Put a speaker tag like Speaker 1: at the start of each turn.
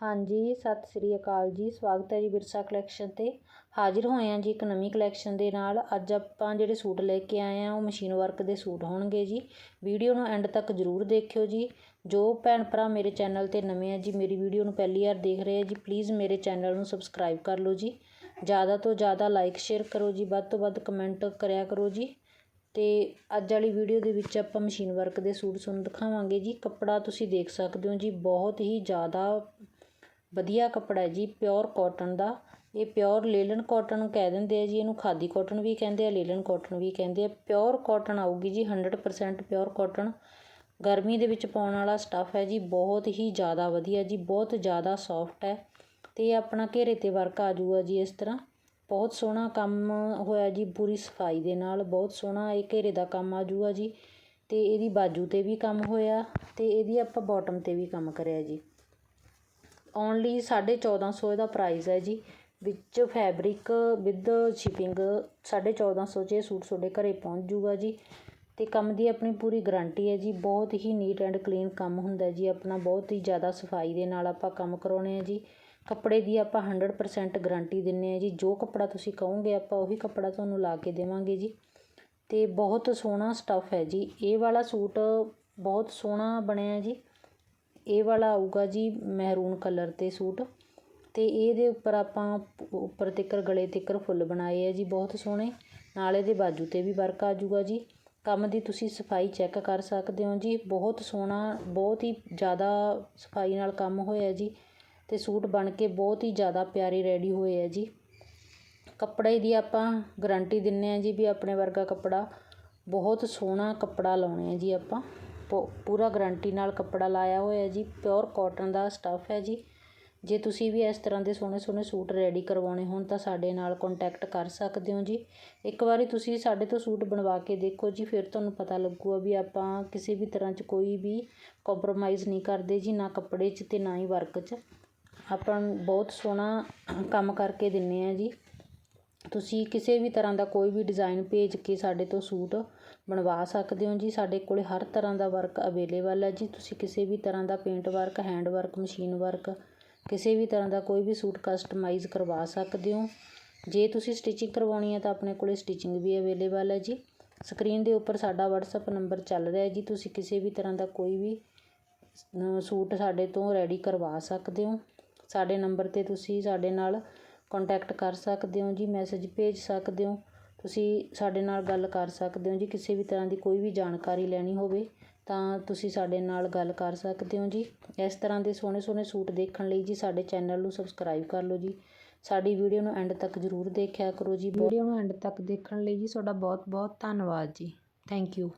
Speaker 1: ਹਾਂਜੀ, ਸਤਿ ਸ੍ਰੀ ਅਕਾਲ ਜੀ, ਸਵਾਗਤ ਹੈ ਜੀ ਵਿਰਸਾ ਕਲੈਕਸ਼ਨ 'ਤੇ। ਹਾਜ਼ਰ ਹੋਏ ਹਾਂ ਜੀ ਇੱਕ ਨਵੀਂ ਕਲੈਕਸ਼ਨ ਦੇ ਨਾਲ। ਅੱਜ ਆਪਾਂ ਜਿਹੜੇ ਸੂਟ ਲੈ ਕੇ ਆਏ ਹਾਂ, ਉਹ ਮਸ਼ੀਨ ਵਰਕ ਦੇ ਸੂਟ ਹੋਣਗੇ ਜੀ। ਵੀਡੀਓ ਨੂੰ ਐਂਡ ਤੱਕ ਜ਼ਰੂਰ ਦੇਖਿਓ ਜੀ। ਜੋ ਭੈਣ ਭਰਾ ਮੇਰੇ ਚੈਨਲ 'ਤੇ ਨਵੇਂ ਆ ਜੀ, ਮੇਰੀ ਵੀਡੀਓ ਨੂੰ ਪਹਿਲੀ ਵਾਰ ਦੇਖ ਰਹੇ ਆ ਜੀ ਪਲੀਜ਼ ਮੇਰੇ ਚੈਨਲ ਨੂੰ ਸਬਸਕ੍ਰਾਈਬ ਕਰ ਲਓ ਜੀ। ਜ਼ਿਆਦਾ ਤੋਂ ਜ਼ਿਆਦਾ ਲਾਈਕ ਸ਼ੇਅਰ ਕਰੋ ਜੀ। ਵੱਧ ਤੋਂ ਵੱਧ ਕਮੈਂਟ ਕਰਿਆ ਕਰੋ ਜੀ। ਤੇ ਅੱਜ ਵਾਲੀ ਵੀਡੀਓ ਦੇ ਵਿੱਚ ਆਪਾਂ ਮਸ਼ੀਨ ਵਰਕ ਦੇ ਸੂਟ ਤੁਹਾਨੂੰ ਦਿਖਾਵਾਂਗੇ ਜੀ। ਕੱਪੜਾ ਤੁਸੀਂ ਦੇਖ ਸਕਦੇ ਹੋ ਜੀ, ਬਹੁਤ ਹੀ ਜ਼ਿਆਦਾ ਵਧੀਆ ਕੱਪੜਾ ਜੀ ਪਿਓਰ ਕੋਟਨ ਦਾ। ਇਹ ਪਿਓਰ ਲੇਲਨ ਕੋਟਨ ਕਹਿ ਦਿੰਦੇ ਆ ਜੀ, ਇਹਨੂੰ ਖਾਦੀ ਕੋਟਨ ਵੀ ਕਹਿੰਦੇ ਆ, ਲੇਲਨ ਕੋਟਨ ਵੀ ਕਹਿੰਦੇ ਆ। ਪਿਓਰ ਕੋਟਨ ਆਊਗੀ ਜੀ 100% ਪਿਓਰ ਕੋਟਨ ਗਰਮੀ ਦੇ ਵਿੱਚ ਪਾਉਣ ਵਾਲਾ ਸਟੱਫ ਹੈ ਜੀ, ਬਹੁਤ ਹੀ ਜ਼ਿਆਦਾ ਵਧੀਆ ਜੀ, ਬਹੁਤ ਜ਼ਿਆਦਾ ਸੌਫਟ ਹੈ। ਅਤੇ ਇਹ ਆਪਣਾ ਘੇਰੇ ਤੇ ਵਰਕ ਆ ਜੂਗਾ ਜੀ ਇਸ ਤਰ੍ਹਾਂ। ਬਹੁਤ ਸੋਹਣਾ ਕੰਮ ਹੋਇਆ ਜੀ, ਪੂਰੀ ਸਫ਼ਾਈ ਦੇ ਨਾਲ, ਬਹੁਤ ਸੋਹਣਾ ਇਹ ਘੇਰੇ ਦਾ ਕੰਮ ਆ ਜੂਗਾ ਜੀ। ਅਤੇ ਇਹਦੀ ਬਾਜੂ ਤੇ ਵੀ ਕੰਮ ਹੋਇਆ ਅਤੇ ਇਹਦੀ ਆਪਾਂ ਬੋਟਮ ਤੇ ਵੀ ਕੰਮ ਕਰਿਆ ਜੀ। ਓਨਲੀ 1450 ਇਹਦਾ ਪ੍ਰਾਈਜ਼ ਹੈ ਜੀ। ਵਿੱਚ ਫੈਬਰਿਕ ਵਿਦ ਸ਼ਿਪਿੰਗ 1450 'ਚ ਇਹ ਸੂਟ ਤੁਹਾਡੇ ਘਰ ਪਹੁੰਚ ਜੂਗਾ ਜੀ। ਅਤੇ ਕੰਮ ਦੀ ਆਪਣੀ ਪੂਰੀ ਗਰੰਟੀ ਹੈ ਜੀ। ਬਹੁਤ ਹੀ ਨੀਟ ਐਂਡ ਕਲੀਨ ਕੰਮ ਹੁੰਦਾ ਜੀ। ਆਪਣਾ ਬਹੁਤ ਹੀ ਜ਼ਿਆਦਾ ਸਫ਼ਾਈ ਦੇ ਨਾਲ ਆਪਾਂ ਕੰਮ ਕਰਾਉਣੇ ਹਾਂ ਜੀ। ਕੱਪੜੇ ਦੀ ਆਪਾਂ ਹੰਡਰਡ ਪਰਸੈਂਟ ਗਰੰਟੀ ਦਿੰਦੇ ਹਾਂ ਜੀ। ਜੋ ਕੱਪੜਾ ਤੁਸੀਂ ਕਹੋਗੇ ਆਪਾਂ ਉਹੀ ਕੱਪੜਾ ਤੁਹਾਨੂੰ ਲਾ ਕੇ ਦੇਵਾਂਗੇ ਜੀ। ਅਤੇ ਬਹੁਤ ਸੋਹਣਾ ਸਟੱਫ ਹੈ ਜੀ। ਇਹ ਵਾਲਾ ਸੂਟ ਬਹੁਤ ਸੋਹਣਾ ਬਣਿਆ ਜੀ। ਇਹ ਵਾਲਾ ਆਊਗਾ ਜੀ ਮਹਿਰੂਨ ਕਲਰ ਤੇ ਸੂਟ। ਅਤੇ ਇਹਦੇ ਉੱਪਰ ਆਪਾਂ ਉੱਪਰ ਤਿੱਕਰ, ਗਲੇ ਤਿੱਕਰ ਫੁੱਲ ਬਣਾਏ ਆ ਜੀ, ਬਹੁਤ ਸੋਹਣੇ। ਨਾਲ ਇਹਦੇ ਬਾਜੂ ਤੇ ਵੀ ਵਰਕ ਆ ਜੂਗਾ ਜੀ। ਕੰਮ ਦੀ ਤੁਸੀਂ ਸਫ਼ਾਈ ਚੈੱਕ ਕਰ ਸਕਦੇ ਹੋ ਜੀ। ਬਹੁਤ ਸੋਹਣਾ, ਬਹੁਤ ਹੀ ਜ਼ਿਆਦਾ ਸਫ਼ਾਈ ਨਾਲ ਕੰਮ ਹੋਇਆ ਜੀ। ਅਤੇ ਸੂਟ ਬਣ ਕੇ ਬਹੁਤ ਹੀ ਜ਼ਿਆਦਾ ਪਿਆਰੇ ਰੈਡੀ ਹੋਏ ਆ ਜੀ। ਕੱਪੜੇ ਦੀ ਆਪਾਂ ਗਰੰਟੀ ਦਿੰਨੇ ਆ ਜੀ ਵੀ ਆਪਣੇ ਵਰਗਾ ਕੱਪੜਾ, ਬਹੁਤ ਸੋਹਣਾ ਕੱਪੜਾ ਲਾਉਣੇ ਆ ਜੀ ਆਪਾਂ। ਪੂਰਾ ਗਰੰਟੀ ਨਾਲ ਕੱਪੜਾ ਲਾਇਆ ਹੋਇਆ ਜੀ ਪਿਓਰ ਕੋਟਨ ਦਾ ਸਟੱਫ ਹੈ ਜੀ। ਜੇ ਤੁਸੀਂ ਵੀ ਇਸ ਤਰ੍ਹਾਂ ਦੇ ਸੋਹਣੇ ਸੋਹਣੇ ਸੂਟ ਰੈਡੀ ਕਰਵਾਉਣੇ ਹੋਣ ਤਾਂ ਸਾਡੇ ਨਾਲ ਕੰਟੈਕਟ ਕਰ ਸਕਦੇ ਹੋ ਜੀ। ਇੱਕ ਵਾਰੀ ਤੁਸੀਂ ਸਾਡੇ ਤੋਂ ਸੂਟ ਬਣਵਾ ਕੇ ਦੇਖੋ ਜੀ, ਫਿਰ ਤੁਹਾਨੂੰ ਪਤਾ ਲੱਗੂਗਾ ਵੀ ਆਪਾਂ ਕਿਸੇ ਵੀ ਤਰ੍ਹਾਂ 'ਚ ਕੋਈ ਵੀ ਕੰਪਰੋਮਾਈਜ਼ ਨਹੀਂ ਕਰਦੇ ਜੀ, ਨਾ ਕੱਪੜੇ 'ਚ ਅਤੇ ਨਾ ਹੀ ਵਰਕ 'ਚ। ਆਪਾਂ ਬਹੁਤ ਸੋਹਣਾ ਕੰਮ ਕਰਕੇ ਦਿੰਦੇ ਹਾਂ ਜੀ। ਤੁਸੀਂ ਕਿਸੇ ਵੀ ਤਰ੍ਹਾਂ ਦਾ ਕੋਈ ਵੀ ਡਿਜ਼ਾਇਨ ਭੇਜ ਕੇ ਸਾਡੇ ਤੋਂ ਸੂਟ ਬਣਵਾ ਸਕਦੇ ਹੋ ਜੀ। ਸਾਡੇ ਕੋਲ ਹਰ ਤਰ੍ਹਾਂ ਦਾ ਵਰਕ ਅਵੇਲੇਬਲ ਹੈ ਜੀ। ਤੁਸੀਂ ਕਿਸੇ ਵੀ ਤਰ੍ਹਾਂ ਦਾ paint work hand work machine work ਕਿਸੇ ਵੀ ਤਰ੍ਹਾਂ ਦਾ ਕੋਈ ਵੀ ਸੂਟ ਕਸਟਮਾਈਜ਼ ਕਰਵਾ ਸਕਦੇ ਹੋ। ਜੇ ਤੁਸੀਂ ਸਟਿਚਿੰਗ ਕਰਵਾਉਣੀ ਹੈ ਤਾਂ ਆਪਣੇ ਕੋਲ ਸਟਿਚਿੰਗ ਵੀ ਅਵੇਲੇਬਲ ਹੈ ਜੀ। ਸਕਰੀਨ ਦੇ ਉੱਪਰ ਸਾਡਾ ਵਟਸਐਪ ਨੰਬਰ ਚੱਲ ਰਿਹਾ ਜੀ। ਤੁਸੀਂ ਕਿਸੇ ਵੀ ਤਰ੍ਹਾਂ ਦਾ ਕੋਈ ਵੀ ਸੂਟ ਸਾਡੇ ਤੋਂ ਰੈਡੀ ਕਰਵਾ ਸਕਦੇ ਹੋ। ਸਾਡੇ ਨੰਬਰ 'ਤੇ ਤੁਸੀਂ ਸਾਡੇ ਨਾਲ ਕੋਂਟੈਕਟ ਕਰ ਸਕਦੇ ਹੋ ਜੀ ਮੈਸੇਜ ਭੇਜ ਸਕਦੇ ਹੋ, ਤੁਸੀਂ ਸਾਡੇ ਨਾਲ ਗੱਲ ਕਰ ਸਕਦੇ ਹੋ ਜੀ, ਕਿਸੇ ਵੀ ਤਰ੍ਹਾਂ ਦੀ ਕੋਈ ਵੀ ਜਾਣਕਾਰੀ ਲੈਣੀ ਹੋਵੇ, ਤਾਂ ਤੁਸੀਂ ਸਾਡੇ ਨਾਲ ਗੱਲ ਕਰ ਸਕਦੇ ਹੋ ਜੀ। ਇਸ ਤਰ੍ਹਾਂ ਦੇ ਸੋਹਣੇ ਸੋਹਣੇ ਸੂਟ ਦੇਖਣ ਲਈ ਜੀ, ਸਾਡੇ ਚੈਨਲ ਨੂੰ ਸਬਸਕ੍ਰਾਈਬ ਕਰ ਲਓ ਜੀ। ਸਾਡੀ ਵੀਡੀਓ ਨੂੰ ਐਂਡ ਤੱਕ ਜ਼ਰੂਰ ਦੇਖਿਆ ਕਰੋ ਜੀ। ਵੀਡੀਓ ਨੂੰ ਐਂਡ ਤੱਕ ਦੇਖਣ ਲਈ ਜੀ, ਤੁਹਾਡਾ ਬਹੁਤ ਬਹੁਤ ਧੰਨਵਾਦ ਜੀ। Thank you